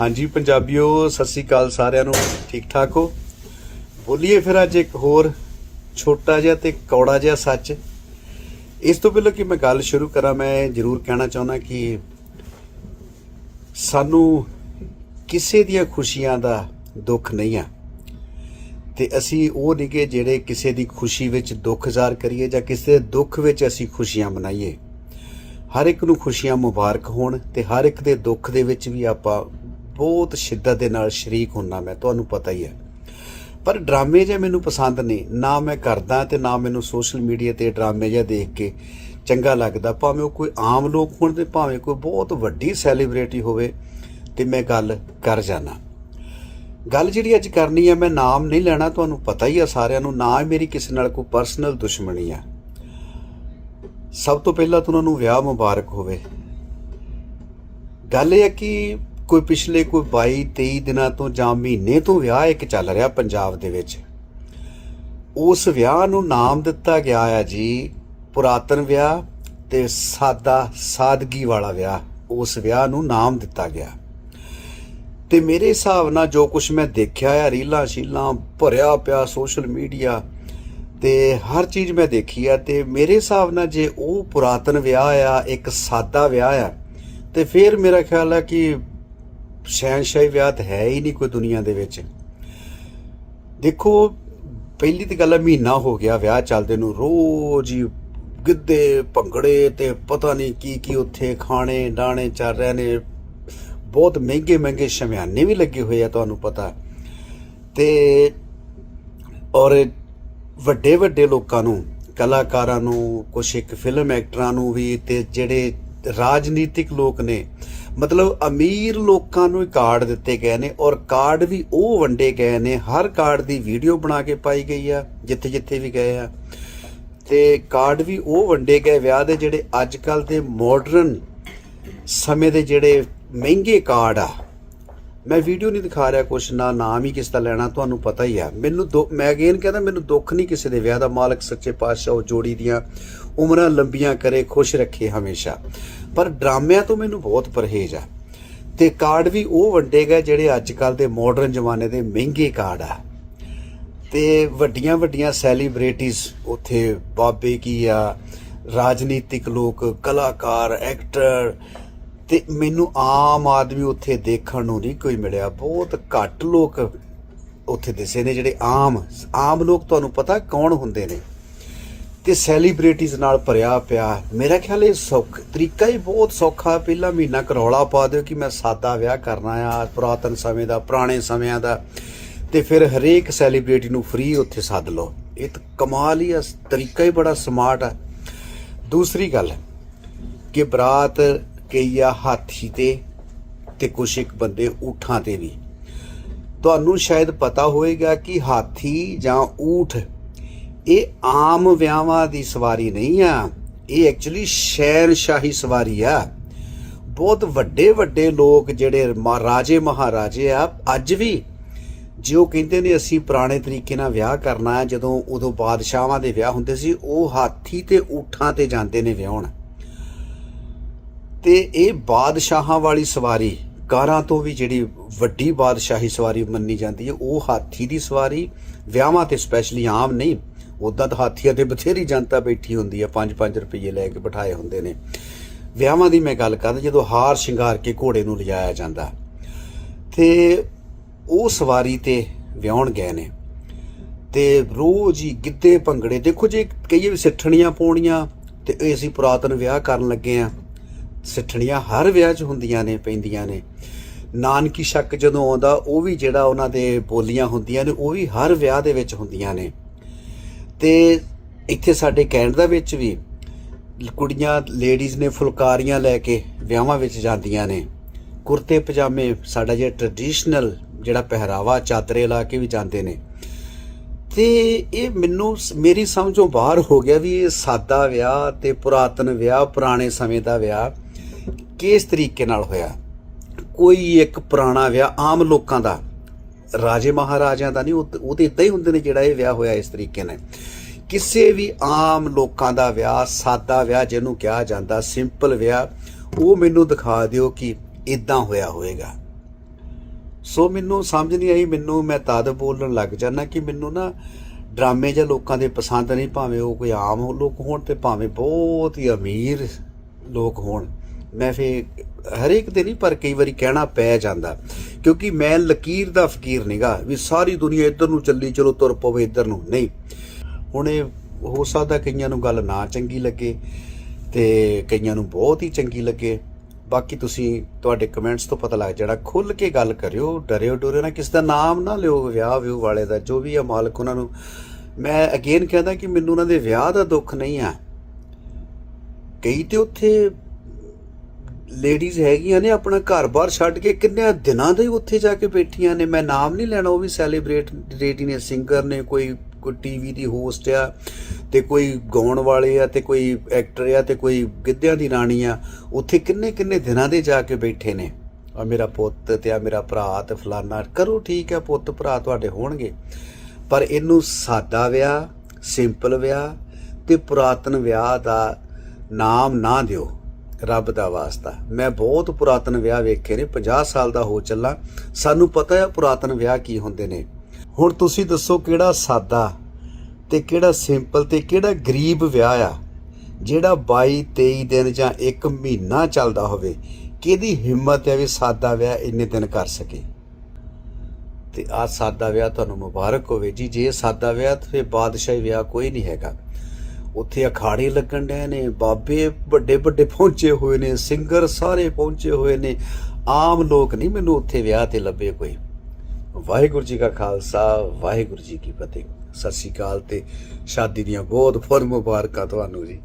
ਹਾਂਜੀ, ਪੰਜਾਬੀਓ, ਸਤਿ ਸ੍ਰੀ ਅਕਾਲ ਸਾਰਿਆਂ ਨੂੰ। ਠੀਕ ਠਾਕ ਹੋ? ਬੋਲੀਏ ਫਿਰ ਅੱਜ ਇੱਕ ਹੋਰ ਛੋਟਾ ਜਿਹਾ ਤੇ ਕੌੜਾ ਜਿਹਾ ਸੱਚ। ਇਸ ਤੋਂ ਪਹਿਲਾਂ ਕਿ ਮੈਂ ਗੱਲ ਸ਼ੁਰੂ ਕਰਾਂ, ਮੈਂ ਜ਼ਰੂਰ ਕਹਿਣਾ ਚਾਹੁੰਦਾ ਕਿ ਸਾਨੂੰ ਕਿਸੇ ਦੀਆਂ ਖੁਸ਼ੀਆਂ ਦਾ ਦੁੱਖ ਨਹੀਂ ਆ। ਤੇ ਅਸੀਂ ਉਹ ਨਿਗੇ ਜਿਹੜੇ ਕਿਸੇ ਦੀ ਖੁਸ਼ੀ ਵਿੱਚ ਦੁੱਖ ਜ਼ਾਹਰ ਕਰੀਏ ਜਾਂ ਕਿਸੇ ਦੇ ਦੁੱਖ ਵਿੱਚ ਅਸੀਂ ਖੁਸ਼ੀਆਂ ਮਨਾਈਏ। ਹਰ ਇੱਕ ਨੂੰ ਖੁਸ਼ੀਆਂ ਮੁਬਾਰਕ ਹੋਣ ਤੇ ਹਰ ਇੱਕ ਦੇ ਦੁੱਖ ਦੇ ਵਿੱਚ ਵੀ ਆਪਾਂ ਬਹੁਤ ਸ਼ਿੱਦਤ ਦੇ ਨਾਲ ਸ਼ਰੀਕ ਹੁੰਨਾ ਮੈਂ, ਤੁਹਾਨੂੰ ਪਤਾ ਹੀ ਹੈ। ਪਰ ਡਰਾਮੇ ਜੇ ਮੈਨੂੰ ਪਸੰਦ ਨਹੀਂ ਨਾ ਮੈਂ ਕਰਦਾ ਤੇ ਨਾ ਮੈਨੂੰ ਸੋਸ਼ਲ ਮੀਡੀਆ ਤੇ ਡਰਾਮੇ ਜਿਹਾ ਦੇਖ ਕੇ ਚੰਗਾ ਲੱਗਦਾ। ਭਾਵੇਂ ਉਹ ਕੋਈ ਆਮ ਲੋਕ ਹੋਣ ਤੇ ਭਾਵੇਂ ਕੋਈ ਬਹੁਤ ਵੱਡੀ ਸੈਲੀਬ੍ਰਿਟੀ ਹੋਵੇ ਤੇ ਮੈਂ ਗੱਲ ਕਰ ਜਾਣਾ ਗੱਲ ਜਿਹੜੀ ਅੱਜ ਕਰਨੀ ਹੈ ਮੈਂ ਨਾਮ ਨਹੀਂ ਲੈਣਾ, ਤੁਹਾਨੂੰ ਪਤਾ ਹੀ ਆ ਸਾਰਿਆਂ ਨੂੰ, ਨਾ ਹੀ ਮੇਰੀ ਕਿਸੇ ਨਾਲ ਕੋਈ ਪਰਸਨਲ ਦੁਸ਼ਮਣੀ ਆ। ਸਭ ਤੋਂ ਪਹਿਲਾਂ ਤਾਂ ਉਹਨਾਂ ਨੂੰ ਵਿਆਹ ਮੁਬਾਰਕ ਹੋਵੇ। ਗੱਲ ਇਹ ਹੈ ਕਿ ਕੋਈ ਪਿਛਲੇ ਕੋਈ 22 23 ਦਿਨਾਂ ਤੋਂ ਜਾਂ ਮਹੀਨੇ ਤੋਂ ਵਿਆਹ ਇੱਕ ਚੱਲ ਰਿਹਾ ਪੰਜਾਬ ਦੇ ਵਿੱਚ। ਉਸ ਵਿਆਹ ਨੂੰ ਨਾਮ ਦਿੱਤਾ ਗਿਆ ਆ ਜੀ ਪੁਰਾਤਨ ਵਿਆਹ ਤੇ ਸਾਦਾ ਸਾਦਗੀ ਵਾਲਾ ਵਿਆਹ। ਉਸ ਵਿਆਹ ਨੂੰ ਨਾਮ ਦਿੱਤਾ ਗਿਆ। ਤੇ ਮੇਰੇ ਹਿਸਾਬ ਨਾਲ ਜੋ ਕੁਝ ਮੈਂ ਦੇਖਿਆ ਆ, ਰੀਲਾਂ ਸ਼ੀਲਾਂ ਭਰਿਆ ਪਿਆ ਸੋਸ਼ਲ ਮੀਡੀਆ ਤੇ ਹਰ ਚੀਜ਼ ਮੈਂ ਦੇਖੀ ਆ ਤੇ ਮੇਰੇ ਹਿਸਾਬ ਨਾਲ ਜੇ ਉਹ ਪੁਰਾਤਨ ਵਿਆਹ ਆ, ਇੱਕ ਸਾਦਾ ਵਿਆਹ ਆ ਤੇ ਫਿਰ ਮੇਰਾ ਖਿਆਲ ਆ ਕਿ ਸ਼ਹਿਨਸ਼ਾਹੀ ਵਿਆਹ ਤਾਂ ਹੈ ਹੀ ਨਹੀਂ ਕੋਈ ਦੁਨੀਆ ਦੇ ਵਿੱਚ। ਦੇਖੋ, ਪਹਿਲੀ ਤੇ ਗੱਲ ਹੈ ਮਹੀਨਾ ਹੋ ਗਿਆ ਵਿਆਹ ਚੱਲਦੇ ਨੂੰ, ਰੋਜ਼ ਹੀ ਗਿੱਧੇ, ਭੰਗੜੇ ਤੇ ਪਤਾ ਨਹੀਂ ਕੀ ਕੀ ਉੱਥੇ ਖਾਣੇ ਡਾਣੇ ਚੱਲ ਰਹੇ ਨੇ। ਬਹੁਤ ਮਹਿੰਗੇ ਮਹਿੰਗੇ ਸ਼ਮਿਆਨੇ ਵੀ ਲੱਗੇ ਹੋਏ ਆ, ਤੁਹਾਨੂੰ ਪਤਾ। ਤੇ ਔਰ ਵੱਡੇ ਵੱਡੇ ਲੋਕਾਂ ਨੂੰ, ਕਲਾਕਾਰਾਂ ਨੂੰ ਕੁਝ ਇੱਕ ਫਿਲਮ ਐਕਟਰਾਂ ਨੂੰ ਵੀ ਤੇ ਜਿਹੜੇ ਰਾਜਨੀਤਿਕ ਲੋਕ ਨੇ ਮਤਲਬ ਅਮੀਰ ਲੋਕਾਂ ਨੂੰ ਕਾਰਡ ਦਿੱਤੇ ਗਏ ਨੇ ਔਰ ਕਾਰਡ ਵੀ ਉਹ ਵੰਡੇ ਗਏ ਨੇ, ਹਰ ਕਾਰਡ ਦੀ ਵੀਡੀਓ ਬਣਾ ਕੇ ਪਾਈ ਗਈ ਆ ਜਿੱਥੇ ਜਿੱਥੇ ਵੀ ਗਏ ਆ। ਤੇ ਕਾਰਡ ਵੀ ਉਹ ਵੰਡੇ ਗਏ ਵਿਆਹ ਦੇ ਜਿਹੜੇ ਅੱਜ ਕੱਲ ਦੇ ਮਾਡਰਨ ਸਮੇਂ ਦੇ ਜਿਹੜੇ ਮਹਿੰਗੇ ਕਾਰਡ ਆ। ਮੈਂ ਵੀਡੀਓ ਨਹੀਂ ਦਿਖਾ ਰਿਹਾ ਕੁਛ, ਨਾ ਨਾਮ ਹੀ ਕਿਸ ਦਾ ਲੈਣਾ, ਤੁਹਾਨੂੰ ਪਤਾ ਹੀ ਆ ਮੈਨੂੰ ਦੁ- ਮੈਂ ਅਗੇਨ ਕਹਿੰਦਾ, ਮੈਨੂੰ ਦੁੱਖ ਨਹੀਂ ਕਿਸੇ ਦੇ ਵਿਆਹ ਦਾ। ਮਾਲਕ ਸੱਚੇ ਪਾਤਸ਼ਾਹ, ਉਹ ਜੋੜੀ ਦੀਆਂ ਉਮਰਾਂ ਲੰਬੀਆਂ ਕਰੇ, ਖੁਸ਼ ਰੱਖੇ ਹਮੇਸ਼ਾ। ਪਰ ਡਰਾਮਿਆਂ ਤੋਂ ਮੈਨੂੰ ਬਹੁਤ ਪਰਹੇਜ਼ ਆ ਤੇ ਕਾਰਡ ਵੀ ਉਹ ਵੰਡੇ ਗਏ ਜਿਹੜੇ ਅੱਜ ਕੱਲ ਦੇ ਮਾਡਰਨ ਜ਼ਮਾਨੇ ਦੇ ਮਹਿੰਗੇ ਕਾਰਡ ਆ। ਤੇ ਵੱਡੀਆਂ ਵੱਡੀਆਂ ਸੈਲੀਬ੍ਰਿਟੀਜ਼ ਉੱਥੇ, ਬਾਬੇ ਕੀ ਆ, ਰਾਜਨੀਤਿਕ ਲੋਕ, ਕਲਾਕਾਰ ਐਕਟਰ ਤੇ ਮੈਨੂੰ ਆਮ ਆਦਮੀ ਉੱਥੇ ਦੇਖਣ ਨੂੰ ਨਹੀਂ ਕੋਈ ਮਿਲਿਆ। ਬਹੁਤ ਘੱਟ ਲੋਕ ਉੱਥੇ ਦਿਸੇ ਨੇ ਜਿਹੜੇ ਆਮ ਆਮ ਲੋਕ ਤੁਹਾਨੂੰ ਪਤਾ ਕੌਣ ਹੁੰਦੇ ਨੇ। ਤੇ ਸੈਲੀਬ੍ਰਿਟੀਜ਼ ਨਾਲ ਭਰਿਆ ਪਿਆ। ਮੇਰਾ ਖਿਆਲ ਇਹ ਸੌਖ, ਤਰੀਕਾ ਹੀ ਬਹੁਤ ਸੌਖਾ। ਪਹਿਲਾ ਮਹੀਨਾ ਕਰੌਲਾ ਪਾ ਦਿਓ ਕਿ ਮੈਂ ਸਾਦਾ ਵਿਆਹ ਕਰਨਾ ਆ, ਪੁਰਾਤਨ ਸਮੇਂ ਦਾ, ਪੁਰਾਣੇ ਸਮਿਆਂ ਦਾ। ਤੇ ਫਿਰ ਹਰੇਕ ਸੈਲੀਬ੍ਰਿਟੀ ਨੂੰ ਫ੍ਰੀ ਉੱਥੇ ਸੱਦ ਲਓ। ਇਹ ਤਾਂ ਕਮਾਲ ਹੀ ਆ, ਤਰੀਕਾ ਹੀ ਬੜਾ ਸਮਾਰਟ ਆ। ਦੂਸਰੀ ਗੱਲ ਕਿ ਬਰਾਤ ਕਈ ਆ ਹਾਥੀ ਤੇ ਤੇ ਕੁਛ ਇੱਕ ਬੰਦੇ ਊਠਾਂ ਤੇ ਵੀ ਤੁਹਾਨੂੰ ਸ਼ਾਇਦ ਪਤਾ ਹੋਵੇਗਾ ਕਿ ਹਾਥੀ ਜਾਂ ਊਠ, ਇਹ ਆਮ ਵਿਆਹਾਂ ਦੀ ਸਵਾਰੀ ਨਹੀਂ ਆ। ਇਹ ਐਕਚੁਅਲੀ ਸ਼ਹਿਨਸ਼ਾਹੀ ਸਵਾਰੀ ਆ। ਬਹੁਤ ਵੱਡੇ ਵੱਡੇ ਲੋਕ ਜਿਹੜੇ ਮਾ- ਰਾਜੇ ਮਹਾਰਾਜੇ ਆ, ਅੱਜ ਵੀ ਜੇ ਉਹ ਕਹਿੰਦੇ ਨੇ ਅਸੀਂ ਪੁਰਾਣੇ ਤਰੀਕੇ ਨਾਲ ਵਿਆਹ ਕਰਨਾ ਹੈ, ਜਦੋਂ ਉਦੋਂ ਬਾਦਸ਼ਾਹਾਂ ਦੇ ਵਿਆਹ ਹੁੰਦੇ ਸੀ, ਉਹ ਹਾਥੀ ਤੇ ਊਠਾਂ ਤੇ ਜਾਂਦੇ ਨੇ ਵਿਆਹਣ। ਤੇ ਇਹ ਬਾਦਸ਼ਾਹਾਂ ਵਾਲੀ ਸਵਾਰੀ, ਕਾਰਾਂ ਤੋਂ ਵੀ ਜਿਹੜੀ ਵੱਡੀ ਬਾਦਸ਼ਾਹੀ ਸਵਾਰੀ ਮੰਨੀ ਜਾਂਦੀ ਹੈ, ਉਹ ਹਾਥੀ ਦੀ ਸਵਾਰੀ, ਵਿਆਹਾਂ ਤੇ ਸਪੈਸ਼ਲੀ ਆਮ ਨਹੀਂ ਉਦਾਂ ਤਾਂ ਹਾਥੀਆਂ ਤੇ ਬਥੇਰੀ ਜਨਤਾ ਬੈਠੀ ਹੁੰਦੀ ਹੈ 5-5 ਰੁਪਏ ਲੈ ਕੇ ਬਿਠਾਏ ਹੁੰਦੇ ਨੇ। ਵਿਆਹਾਂ ਦੀ ਮੈਂ ਗੱਲ ਕਰਦਾ, ਜਦੋਂ ਹਾਰ ਸ਼ਿੰਗਾਰ ਕੇ ਘੋੜੇ ਨੂੰ ਲਿਜਾਇਆ ਜਾਂਦਾ। ਤੇ ਉਹ ਸਵਾਰੀ ਤੇ ਵਿਆਹਣ ਗਏ ਨੇ। ਤੇ ਰੋਜ਼ ਹੀ ਗਿੱਧੇ ਭੰਗੜੇ, ਦੇਖੋ ਜੇ ਕਈ ਵੀ ਸਿੱਠਣੀਆਂ ਪਾਉਣੀਆਂ, ਤੇ ਇਹ ਅਸੀਂ ਪੁਰਾਤਨ ਵਿਆਹ ਕਰਨ ਲੱਗੇ ਆ ਸਿੱਠਣੀਆਂ ਹਰ ਵਿਆਹ 'ਚ ਹੁੰਦੀਆਂ ਨੇ, ਪੈਂਦੀਆਂ ਨੇ। ਨਾਨਕੀ ਸ਼ੱਕ ਜਦੋਂ ਆਉਂਦਾ, ਉਹ ਵੀ ਜਿਹੜਾ ਉਹਨਾਂ ਦੇ ਬੋਲੀਆਂ ਹੁੰਦੀਆਂ ਨੇ, ਉਹ ਵੀ ਹਰ ਵਿਆਹ ਦੇ ਵਿੱਚ ਹੁੰਦੀਆਂ ਨੇ। ਤੇ ਇੱਥੇ ਸਾਡੇ ਕੈਨੇਡਾ ਵਿੱਚ ਵੀ ਕੁੜੀਆਂ, ਲੇਡੀਜ਼ ਨੇ ਫੁਲਕਾਰੀਆਂ ਲੈ ਕੇ ਵਿਆਹਾਂ ਵਿੱਚ ਜਾਂਦੀਆਂ ਨੇ। ਕੁਰਤੇ ਪਜਾਮੇ, ਸਾਡਾ ਜਿਹੜਾ ਟ੍ਰੈਡੀਸ਼ਨਲ ਜਿਹੜਾ ਪਹਿਰਾਵਾ, ਚਾਦਰੇ ਲਾ ਕੇ ਵੀ ਜਾਂਦੇ ਨੇ। ਤੇ ਇਹ ਮੈਨੂੰ ਸ- ਮੇਰੀ ਸਮਝੋਂ ਬਾਹਰ ਹੋ ਗਿਆ ਵੀ ਇਹ ਸਾਦਾ ਵਿਆਹ ਤੇ ਪੁਰਾਤਨ ਵਿਆਹ, ਪੁਰਾਣੇ ਸਮੇਂ ਦਾ ਵਿਆਹ। ਕਿਸ ਤਰੀਕੇ ਨਾਲ ਹੋਇਆ? ਕੋਈ ਇੱਕ ਪੁਰਾਣਾ ਵਿਆਹ ਆਮ ਲੋਕਾਂ ਦਾ, ਰਾਜੇ ਮਹਾਰਾਜਿਆਂ ਦਾ ਨਹੀਂ, ਉਹ ਉਹ ਤੇ ਇਦਾਂ ਹੀ ਹੁੰਦੇ ਨੇ ਜਿਹੜਾ ਇਹ ਵਿਆਹ ਹੋਇਆ ਇਸ ਤਰੀਕੇ ਨਾਲ। ਕਿਸੇ ਵੀ ਆਮ ਲੋਕਾਂ ਦਾ ਵਿਆਹ, ਸਾਦਾ ਵਿਆਹ ਜਿਹਨੂੰ ਕਿਹਾ ਜਾਂਦਾ, ਸਿੰਪਲ ਵਿਆਹ, ਉਹ ਮੈਨੂੰ ਦਿਖਾ ਦਿਓ ਕਿ ਇਦਾਂ ਹੋਇਆ ਹੋਵੇਗਾ। ਸੋ ਮੈਨੂੰ ਸਮਝ ਨਹੀਂ ਆਈ, ਮੈਨੂੰ ਮੈਂ ਤਦ ਬੋਲਣ ਲੱਗ ਜਾਣਾ ਕਿ ਮੈਨੂੰ ਨਾ ਡਰਾਮੇ ਜਾਂ ਲੋਕਾਂ ਦੇ ਪਸੰਦ ਨਹੀਂ, ਭਾਵੇਂ ਉਹ ਕੋਈ ਆਮ ਲੋਕ ਹੋਣ ਤੇ ਭਾਵੇਂ ਬਹੁਤ ਹੀ ਅਮੀਰ ਲੋਕ ਹੋਣ। ਮੈਂ ਫੇ ਹਰੇਕ ਦੇ ਨਹੀਂ, ਪਰ ਕਈ ਵਾਰੀ ਕਹਿਣਾ ਪੈ ਜਾਂਦਾ। ਕਿਉਂਕਿ ਮੈਂ ਲਕੀਰ ਦਾ ਫਕੀਰ ਨਹੀਂਗਾ ਵੀ ਸਾਰੀ ਦੁਨੀਆ ਇੱਧਰ ਨੂੰ ਚੱਲੀ, ਚਲੋ ਤੁਰ ਪਵੇ ਇੱਧਰ ਨੂੰ। ਨਹੀਂ। ਹੁਣ ਇਹ ਹੋ ਸਕਦਾ ਕਈਆਂ ਨੂੰ ਗੱਲ ਨਾ ਚੰਗੀ ਲੱਗੇ ਤੇ ਕਈਆਂ ਨੂੰ ਬਹੁਤ ਹੀ ਚੰਗੀ ਲੱਗੇ। ਬਾਕੀ ਤੁਸੀਂ ਤੁਹਾਡੇ ਕਮੈਂਟਸ ਤੋਂ ਪਤਾ ਲੱਗ ਜਾਣਾ ਖੁੱਲ ਕੇ ਗੱਲ ਕਰਿਓ, ਡਰਿਓ ਡਰਿਓ ਨਾ, ਕਿਸ ਦਾ ਨਾਮ ਨਾ ਲਿਓ, ਵਿਆਹ ਵਿਊ ਵਾਲੇ ਦਾ, ਜੋ ਵੀ ਆ ਮਾਲਕ ਉਹਨਾਂ ਨੂੰ। ਮੈਂ ਅਗੇਨ ਕਹਿੰਦਾ ਕਿ ਮੈਨੂੰ ਉਹਨਾਂ ਦੇ ਵਿਆਹ ਦਾ ਦੁੱਖ ਨਹੀਂ ਆ। ਕਈ ਤੇ ਉੱਥੇ ਲੇਡੀਜ਼ ਹੈਗੀਆਂ ਨੇ ਆਪਣਾ ਘਰ-ਬਾਰ ਛੱਡ ਕੇ ਕਿੰਨੇ ਦਿਨਾਂ ਦੇ ਉੱਥੇ ਜਾ ਕੇ ਬੈਠੀਆਂ ਨੇ। ਮੈਂ ਨਾਮ ਨਹੀਂ ਲੈਣਾ, ਉਹ ਵੀ ਸੈਲੀਬ੍ਰੇਟ ਰੇਟੀ ਨੇ ਸਿੰਗਰ ਨੇ, ਕੋਈ ਕੋਈ ਟੀਵੀ ਦੀ ਹੋਸਟ ਆ ਤੇ ਕੋਈ ਗਾਉਣ ਵਾਲੇ ਆ ਤੇ ਕੋਈ ਐਕਟਰ ਆ ਤੇ ਕੋਈ ਗਿੱਧਿਆਂ ਦੀ ਰਾਣੀ ਆ, ਉੱਥੇ ਕਿੰਨੇ ਕਿੰਨੇ ਦਿਨਾਂ ਦੇ ਜਾ ਕੇ ਬੈਠੇ ਨੇ। ਆ ਮੇਰਾ ਪੁੱਤ ਤੇ ਆ ਮੇਰਾ ਭਰਾ ਤੇ ਫਲਾਨਾ, ਕਰੋ ਠੀਕ ਆ, ਪੁੱਤ ਭਰਾ ਤੁਹਾਡੇ ਹੋਣਗੇ। ਪਰ ਇਹਨੂੰ ਸਾਦਾ ਵਿਆਹ ਸਿੰਪਲ ਵਿਆਹ ਤੇ ਪੁਰਾਤਨ ਵਿਆਹ ਦਾ ਨਾਮ ਨਾ ਦਿਓ। ਰੱਬ ਦਾ ਵਾਸਤਾ। ਮੈਂ ਬਹੁਤ ਪੁਰਾਤਨ ਵਿਆਹ ਵੇਖੇ ਨੇ 50 ਸਾਲ ਦਾ ਹੋ ਚੱਲਾ। ਸਾਨੂੰ ਪਤਾ ਹੈ ਪੁਰਾਤਨ ਵਿਆਹ ਕੀ ਹੁੰਦੇ ਨੇ। ਹੁਣ ਤੁਸੀਂ ਦੱਸੋ ਕਿਹੜਾ ਸਾਦਾ ਤੇ ਕਿਹੜਾ ਸਿੰਪਲ ਤੇ ਕਿਹੜਾ ਗਰੀਬ ਵਿਆਹ ਆ, ਜਿਹੜਾ 22 23 ਦਿਨ ਜਾਂ 1 ਮਹੀਨਾ ਚੱਲਦਾ ਹੋਵੇ। ਕਿਹਦੀ ਹਿੰਮਤ ਹੈ ਵੀ ਸਾਦਾ ਵਿਆਹ ਇੰਨੇ ਦਿਨ ਕਰ ਸਕੇ? ਤੇ ਆ ਸਾਦਾ ਵਿਆਹ ਤੁਹਾਨੂੰ ਮੁਬਾਰਕ ਹੋਵੇ ਜੀ। ਜੇ ਸਾਦਾ ਵਿਆਹ ਤੇ ਫਿਰ ਬਾਦਸ਼ਾਹੀ ਵਿਆਹ ਕੋਈ ਨਹੀਂ ਹੈਗਾ। ਉੱਥੇ ਅਖਾੜੇ ਲੱਗਣ ਡਏ ਨੇ, ਬਾਬੇ ਵੱਡੇ ਵੱਡੇ ਪਹੁੰਚੇ ਹੋਏ ਨੇ ਸਿੰਗਰ ਸਾਰੇ ਪਹੁੰਚੇ ਹੋਏ ਨੇ। ਆਮ ਲੋਕ ਨਹੀਂ ਮੈਨੂੰ ਉੱਥੇ ਵਿਆਹ ਤੇ ਲੱਭੇ ਕੋਈ। ਵਾਹਿਗੁਰੂ ਜੀ ਕਾ ਖਾਲਸਾ, ਵਾਹਿਗੁਰੂ ਜੀ ਕੀ ਫਤਿਹ। ਸਤਿ ਸ਼੍ਰੀ ਅਕਾਲ ਤੇ, ਸ਼ਾਦੀ ਦੀਆਂ ਬਹੁਤ ਬਹੁਤ ਮੁਬਾਰਕਾਂ ਤੁਹਾਨੂੰ ਜੀ।